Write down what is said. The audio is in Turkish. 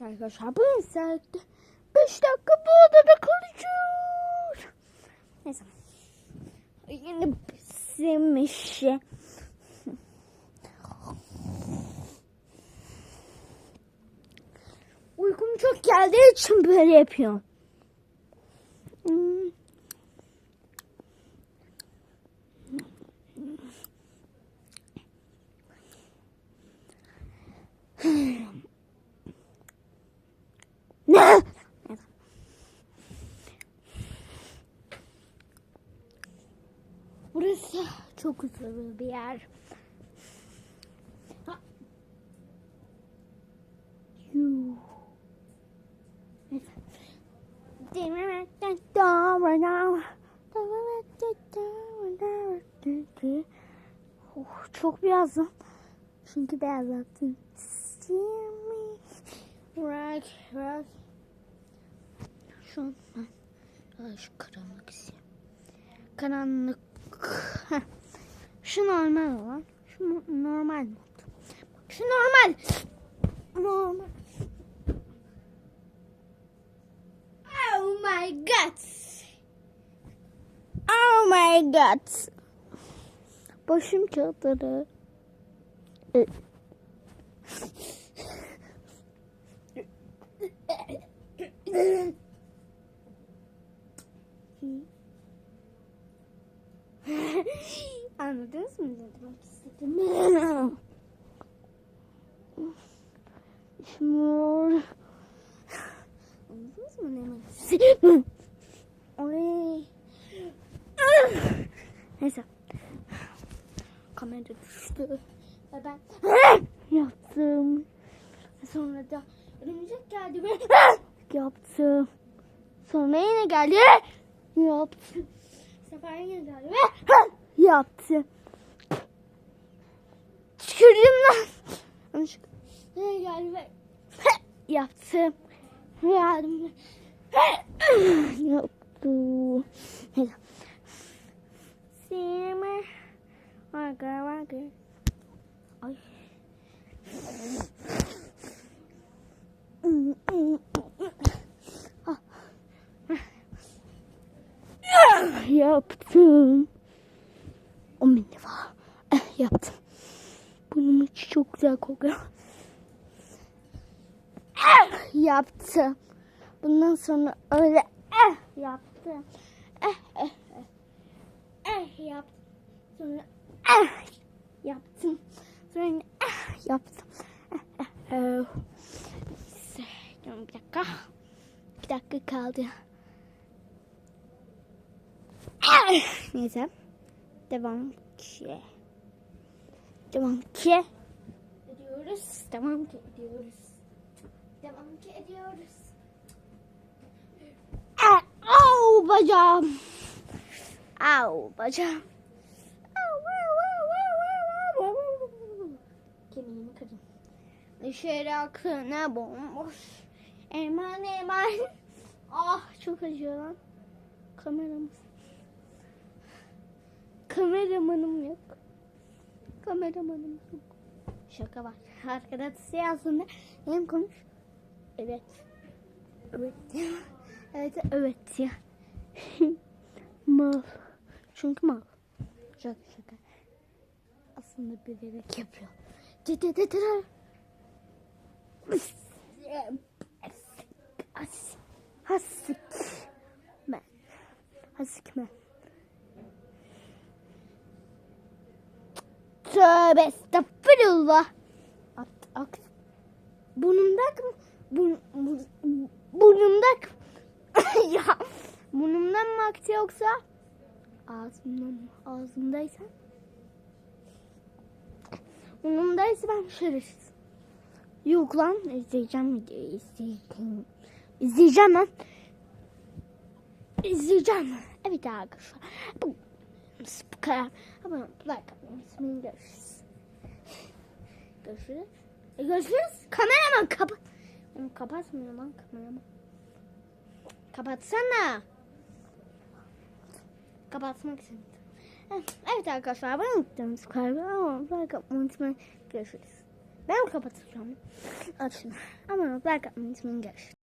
Arkadaşlar bu saatte 5 dakika bu odada kalacağız. Neyse. Yine bizim işe. Uykum çok geldiği için böyle yapıyorum. Hmm. Ne? Burası çok huzurlu bir yer. Oh, çok beyazım. Çünkü beyazlattım. Right, right. Şu an ben karanlık istiyorum. Karanlık. Şu normal olan. Şu normal mod. Şu normal. Normal. Oh my god. Oh my god. Başım çatladı. Ee, Anladınız mı ne demek istedim? Şimdi Anladınız mı ne demek istedim? Oy. Neyse. Kamera düştü. Ve ben yaptım. Sonra da örümcek geldi ve yaptım. Sonra yine geldi. Yaptım. Sefer yine geldi ve yaptım. Tükürdüm lan. Geldi ve yaptım. Yardım. Yaptım. Neyse. Sinema. Vaka vaka. Ay. Yaptım. Çok güzel kokuyor. Eh, Yaptım. Bundan sonra öyle eh, yaptım. Eh, yaptım. Sonra yaptım. Sonra yaptım. Bir dakika. Bir dakika kaldı. Neyse. Devam ki. Devam ki. Ediyoruz. Devam ki ediyoruz. Devam ki ediyoruz. Au bacağım. Au bacağım. Kemiğimi kırdım. Dışarı aklına bomboş. Eman eman. Ah çok acıyor lan. Kameramız. Kameramanım yok. Kameramanım yok. Şaka var. Arkada aslında hem konuş. Evet. Evet. Evet evet ya. mal. Çünkü mal. Şaka şaka. Aslında bilerek yapıyor. Dedededeler. Has. Hasık. Ben. Hasık ben. Tövbe estağfurullah. At, at. Burnumdak mı? Bur, bur, ya burnumdan mı aktı yoksa ağzımdan mı? Ağzımdaysa burnumdaysa ben şerefsiz. Yok lan izleyeceğim videoyu izleyeceğim. İzleyeceğim lan. İzleyeceğim. Evet arkadaşlar. Bu, bu kadar. Abone olmayı, like atmayı. Görüşürüz. E, görüşürüz. Kameraman kapat. Oğlum kapatmıyor lan kameraman. Kapatsana. Kapatmak istedim. Evet arkadaşlar ben unuttum. Subscribe ama like atmayı unutmayın. Görüşürüz. Ben kapatacağım. Aç şunu. Ama like atmayı unutmayın. Görüşürüz.